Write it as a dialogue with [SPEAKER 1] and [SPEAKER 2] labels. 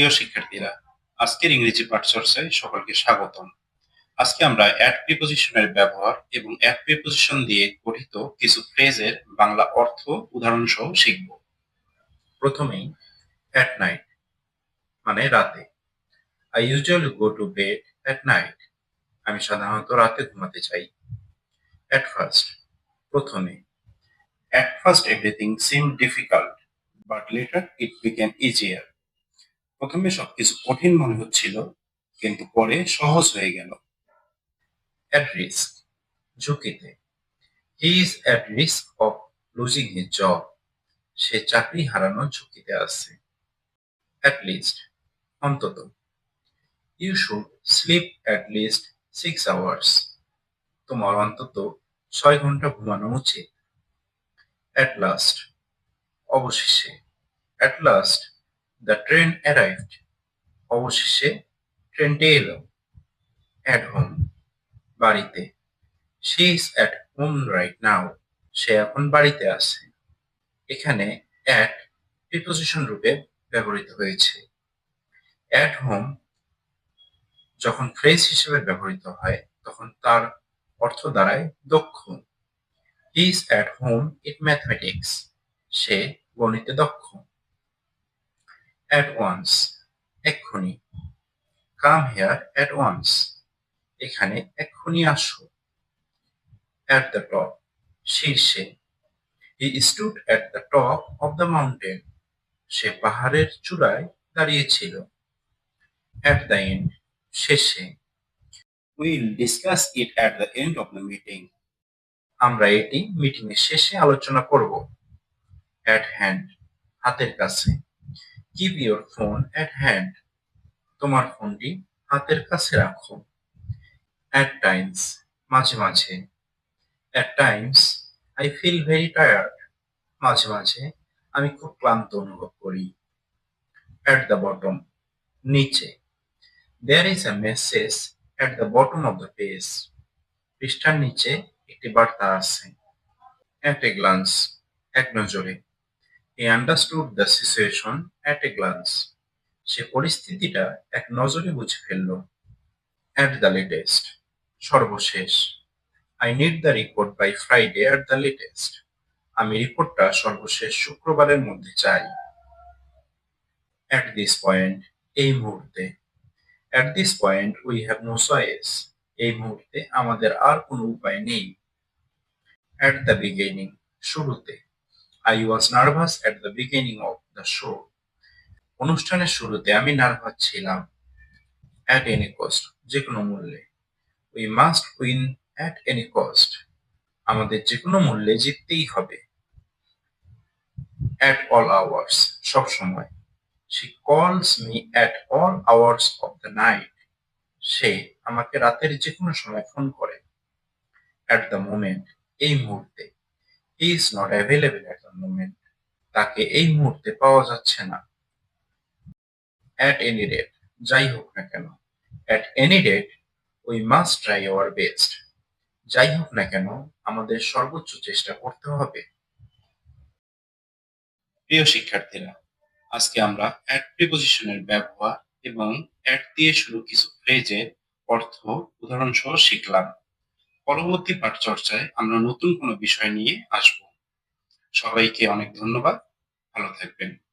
[SPEAKER 1] প্রিয় শিক্ষার্থীরা, আজকের ইংরেজি পাঠ চর্চায় সকলকে স্বাগতম। আজকে আমরা অ্যাড প্রিপোজিশনের ব্যবহার এবং অ্যাড প্রিপোজিশন দিয়ে গঠিত কিছু ফ্রেজের বাংলা অর্থ উদাহরণ সহ শিখব। প্রথমেই অ্যাট নাইট মানে রাতে। I usually go to bed at night আমি সাধারণত রাতে ঘুমাতে চাই। অ্যাট ফার্স্ট প্রথমে at first everything seem difficult but later it became easier প্রথমে সবকিছু কঠিন মনে হচ্ছিল, কিন্তু পরে সহজ হয়ে গেল। রিস্ক ঝুঁকিতে। He is at risk of losing his job সে চাকরি হারানোর ঝুঁকিতে অ্যাট লিস্ট অন্তত। You should sleep at least six hours তোমার অন্তত ছয় ঘণ্টা ঘুমানো উচিত। অ্যাট লাস্ট অবশেষে। At last the train arrived অবশেষে ট্রেনটি এলো। অ্যাট হোম বাড়িতে। She is at home right now সে এখন বাড়িতে আছে। এখানে অ্যাট প্রিপোজিশন রূপে ব্যবহৃত হয়েছে। অ্যাট হোম যখন ফ্রেজ হিসেবে ব্যবহৃত হয়, তখন তার অর্থ দাঁড়ায় দক্ষ। He is at home in mathematics সে গণিতে দক্ষ। অ্যাট ওয়ান্স এক্ষুনি। কাম হেয়ার অ্যাট ওয়ান্স এখানে এক্ষুনি আসো। অ্যাট দ্য টপ শীর্ষে। He stood at the top of the mountain সে পাহাড়ের চূড়ায় দাঁড়িয়েছিল অ্যাট দ্য এন্ড শেষে। Will discuss it at the end of the meeting আমরা এটি মিটিং এর শেষে আলোচনা করব। অ্যাট হ্যান্ড হাতের কাছে। Keep your phone at hand তোমার ফোনটি হাতের কাছে রাখো। অ্যাট টাইমস মাঝে মাঝে। At times I feel very tired মাঝে মাঝে, আমি খুব ক্লান্ত অনুভব করি। অ্যাট দ্য বটম নিচে। There is a message at the bottom of the page পৃষ্ঠার নিচে একটি বার্তা আছে। অ্যাট এ গ্লান্স এক নজরে। He understood the situation at a glance সে পরিস্থিতিটা এক নজরে বুঝে ফেলল। অ্যাট দ্য লেটেস্ট সর্বশেষ I need the report by Friday at the latest আমি রিপোর্টটা সর্বশেষ শুক্রবারের মধ্যে চাই। অ্যাট দিস পয়েন্ট এই মুহূর্তে at this point we have no choice এই মুহূর্তে আমাদের আর কোনো উপায় নেই। অ্যাট দ্য বিগিনিং শুরুতে I was nervous at the beginning of the show অনুষ্ঠানের শুরুতে আমি নার্ভাস ছিলাম অ্যাট এনি কস্ট যে কোনো মূল্যে। We must win at any cost আমাদের যে কোনো মূল্যে জিততেই হবে। অ্যাট অল আওয়ার্স সব সময়। She calls me at all hours of the night সে আমাকে রাতের যে কোনো সময় ফোন করে। অ্যাট দ্য মোমেন্ট এই মুহূর্তে। Is not available at the moment তাকে এই মুহূর্তে পাওয়া যাচ্ছে না। অ্যাট এনি রেট যাই হোক না কেন। At any rate we must try our best যাই হোক না কেন, আমাদের সর্বোচ্চ চেষ্টা করতে হবে। প্রিয় শিক্ষার্থীরা, আজকে আমরা অ্যাট প্রিপোজিশনের ব্যবহার এবং অ্যাট দিয়ে শুরু কিছু ফ্রেজের অর্থ উদাহরণ সহ শিখলাম। পরবর্তী পাঠ চর্চায় আমরা নতুন কোনো বিষয় নিয়ে আসব। সবাইকে অনেক ধন্যবাদ। ভালো থাকবেন।